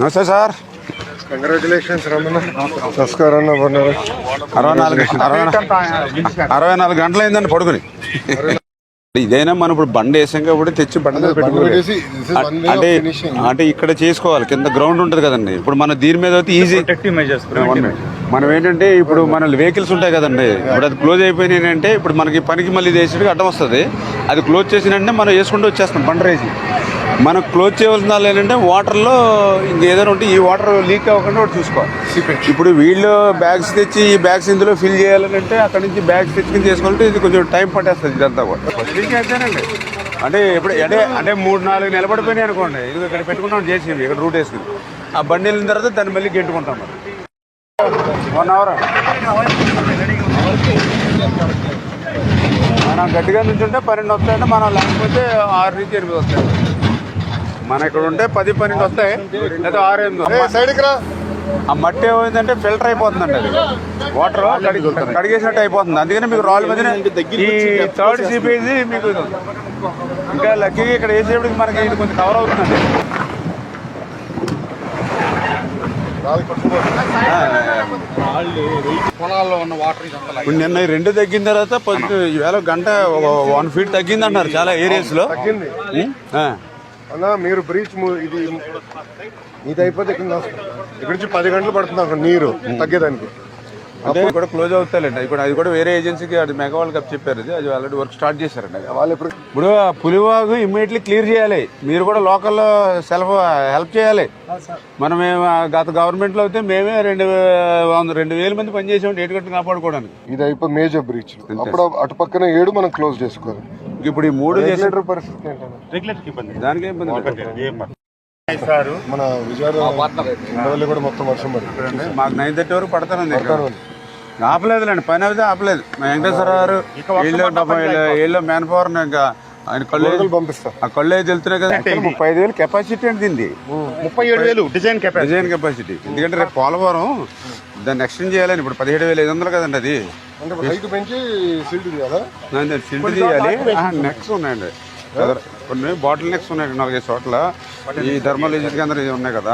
నమస్తే sir. Congratulations Ramana. నమస్కారం అన్న బాగున్నారు? అరవై నాలుగు అరవై నాలుగు గంటలు అయిందండి పడుకుని. ఇదైనా మనం ఇప్పుడు బండి వేసాం కాబట్టి తెచ్చి బండి మీద అంటే. అంటే ఇక్కడ చేసుకోవాలి కింద గ్రౌండ్ ఉంటుంది కదండి. ఇప్పుడు మన దీని మీద అయితే ఈజీ మనం ఏంటంటే ఇప్పుడు మన వెహికల్స్ ఉంటాయి కదండి. ఇప్పుడు అది క్లోజ్ అయిపోయినాయి అంటే ఇప్పుడు మనకి పనికి మళ్ళీ వేసేటికి అడ్డం వస్తుంది. అది క్లోజ్ చేసిన వెంటనే మనం వేసుకుంటూ వచ్చేస్తాం బండి రేసి మనం క్లోజ్ చేయవలసిన వాళ్ళు ఏంటంటే వాటర్లో ఇంకేదైనా ఉంటే ఈ వాటర్ లీక్ అవ్వకుండా ఒకటి చూసుకోవాలి. ఇప్పుడు వీళ్ళు బ్యాగ్స్ తెచ్చి ఈ బ్యాగ్స్ ఇందులో ఫిల్ చేయాలని అంటే అక్కడ నుంచి బ్యాగ్స్ తెచ్చుకుని చేసుకోవాలంటే ఇది కొంచెం టైం పట్టేస్తుంది ఇదంతా కూడా. ఫస్ట్ అంతేనండి అంటే ఇప్పుడు అంటే అంటే మూడు నాలుగు నిలబడిపోయినాయి అనుకోండి. ఇది ఇక్కడ పెట్టుకుంటాం చేసి ఇక్కడ రూట్ వేసుకుని ఆ బండి వెళ్ళిన తర్వాత దాన్ని మళ్ళీ గెంటుకుంటాం మరి వన్ అవర్ మనం గట్టిగా నుంచుంటే పన్నెండు వస్తాయంటే మనం లేకపోతే ఆరు నుంచి ఎనిమిది వస్తాయి మన ఇక్కడ ఉంటే పది పన్నెండు వస్తాయి. లేదా ఆరు ఎనిమిది. సైడ్కి రా. ఆ మట్టి ఏమైందంటే ఫిల్టర్ అయిపోతుందండి అది. వాటర్ కడిగేసినట్టు అయిపోతుంది. అందుకని మీకు రాళ్ళ మధ్యన ఈ థర్డ్ సిపేజీ మీకు. ఇంకా లక్కీగా ఇక్కడ వేసేప్పటికి మనకి ఇది కొంచెం కవర్ అవుతుందండి రాళ్ళు పట్టుకోబోతు. పొలాల్లో ఉన్న వాటర్ ఇదంతా ఇప్పుడు నిన్న రెండు తగ్గిన తర్వాత పొద్దు ఈవేళ గంట వన్ ఫీట్ తగ్గింది అంటున్నారు చాలా ఏరియాస్లో. తగ్గింది. మీరు బ్రీచ్ ఇది ఇది అయిపోతే ఇక్కడ నుంచి- ఇక్కడ నుంచి పది గంటలు పడుతుంది అక్కడ నీరు తగ్గేదానికి. అంటే కూడా క్లోజ్ అవుతాయండి ఇప్పుడు అది కూడా వేరే ఏజెన్సీకి అది మెగా వాళ్ళకి అప్ చెప్పారు అది అది ఆల్రెడీ వర్క్ స్టార్ట్ చేశారండి. అది. వాళ్ళు ఇప్పుడు ఇప్పుడు ఆ పులివాగు ఇమ్మీడియట్లీ క్లియర్ చేయాలి. మీరు కూడా లోకల్లో సెల్ఫ్ హెల్ప్ చేయాలి. మనం ఆ గత గవర్నమెంట్లో అయితే మేమే రెండు వంద రెండు వేల మంది పనిచేసాం డేట్ కట్టి కాపాడుకోవడానికి. ఇది అయిపోయి మేజర్ బ్రీచ్ అప్పుడు అటు పక్కన ఏడు మనం క్లోజ్ చేసుకోవాలి. ఇప్పుడు ఈ మూడు రెగ్యులేటర్ పరిస్థితి ఏంటన్నా రెగ్యులేటర్ ఇబ్బంది దానికి ఇబ్బంది. మన విజయవాడ కూడా మొత్తం వర్షం పడింది మాకు నైన్ థర్టీ వరకు పడతానండి. ఆపలేదులేండి పని అయితే ఆపలేదు. మా వెంకటేశ్వర గారు వీళ్ళు పాపం వీళ్ళు- వీళ్ళు మ్యాన్ పవర్ ఇంకా ఆయన కళ్ళు గొడవలు పంపిస్తా ఆ కళ్ళు అయితే వెళ్తున్నాయి కదా ముప్పై ఐదు వేలు కెపాసిటీ అండి దీన్ని ముప్పై ఏడు వేలు డిజైన్ కెపాసిటీ డిజైన్ కెపాసిటీ ఎందుకంటే రేపు పోలవరం దాన్ని ఎక్స్టెండ్ చేయాలని ఇప్పుడు పదిహేడు వేల ఐదు వందలు కదండి అది. అంటే హైట్ పెంచి సీల్డ్ దాన్ని చేయాలి నెక్స్ ఉన్నాయండి. కొన్ని బాటిల్ నెక్స్ ఉన్నాయండి నాలుగైదు చోట్ల. ఈ ధర్మల్ ఏజెన్సీ కేంద్రం ఇవి ఉన్నాయి కదా.